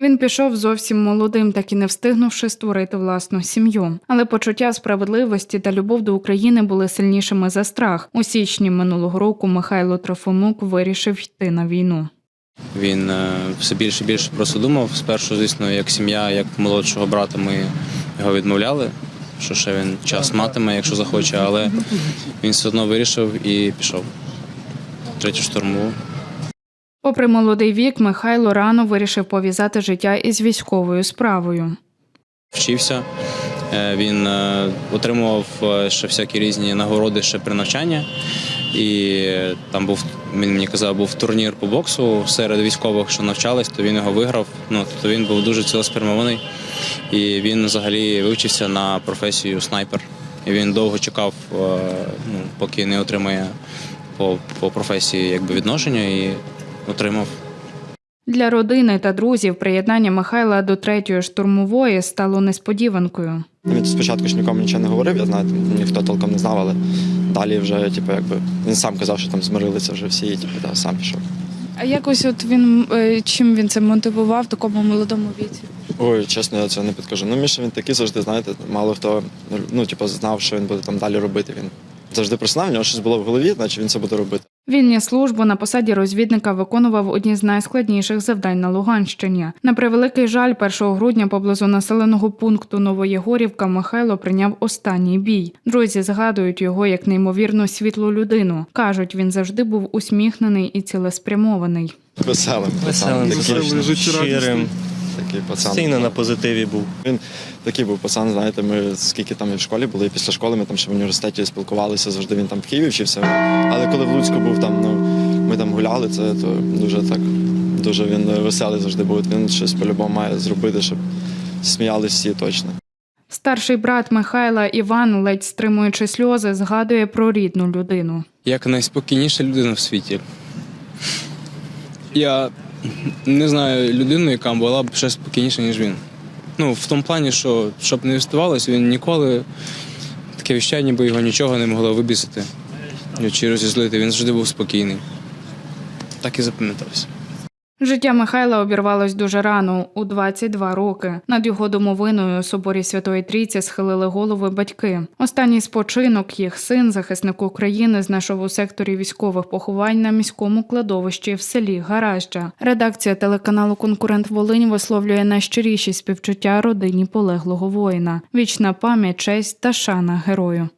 Він пішов зовсім молодим, так і не встигнувши створити власну сім'ю. Але почуття справедливості та любов до України були сильнішими за страх. У січні минулого року Михайло Трофимук вирішив йти на війну. Він е, все більше і більше просто думав. Спершу, звісно, як сім'я, як молодшого брата, ми його відмовляли, що ще він час матиме, якщо захоче, але він все одно вирішив і пішов. Третю штурмову. Попри молодий вік, Михайло рано вирішив пов'язати життя із військовою справою. Вчився. Е, Він е, отримував е, ще всякі різні нагороди ще при навчанні. І там був, він мені казав, був турнір по боксу серед військових, що навчались, то він його виграв. Ну, тобто він був дуже цілеспрямований. І він взагалі вивчився на професію снайпер. І він довго чекав, ну, поки не отримає по, по професії якби, відношення і отримав. Для родини та друзів приєднання Михайла до третьої штурмової стало несподіванкою. Він спочатку ж нікому нічого не говорив, я знаю, ніхто толком не знав, але далі вже, типу, якби він сам казав, що там змирилися вже всі, і типу, да, сам пішов. А якось от він е, чим він це мотивував в такому молодому віці? Ой, чесно, я цього не підкажу. Ну, Міша він такий завжди, знаєте, мало хто ну, типу, знав, що він буде там далі робити. Він завжди проснав, в нього щось було в голові, значить він це буде робити. Він ніс службу на посаді розвідника виконував одні з найскладніших завдань на Луганщині. На превеликий жаль, 1 грудня поблизу населеного пункту Новоєгорівка Михайло прийняв останній бій. Друзі згадують його як неймовірно світлу людину. кажуть, він завжди був усміхнений і цілеспрямований. Веселим. Веселим, веселим, щирим, такий пацан. постійно на позитиві був. Він Такий був пацан, знаєте, ми скільки там і в школі були, і після школи ми там ще в університеті спілкувалися, завжди він там в Києві вчився. Але коли в Луцьку був там, ну ми там гуляли, це то дуже так, дуже він веселий завжди був. Він щось по-любому має зробити, щоб сміялись всі точно. Старший брат Михайла Іван, ледь стримуючи сльози, згадує про рідну людину. як найспокійніша людина в світі. Я не знаю людину, яка була б ще спокійніша, ніж він. Ну, в тому плані, що щоб не відставалось, він ніколи таке віщання, ніби його нічого не могло вибісити чи розізлити. Він завжди був спокійний. Так і запам'ятався. Життя Михайла обірвалось дуже рано, у 22 роки. Над його домовиною у соборі Святої Трійці схилили голови батьки. Останній спочинок їх син, захисник України, знайшов у секторі військових поховань на міському кладовищі в селі Гаражджа. Редакція телеканалу Конкурент Волинь висловлює найщиріші співчуття родині полеглого воїна. Вічна пам'ять, честь та шана герою.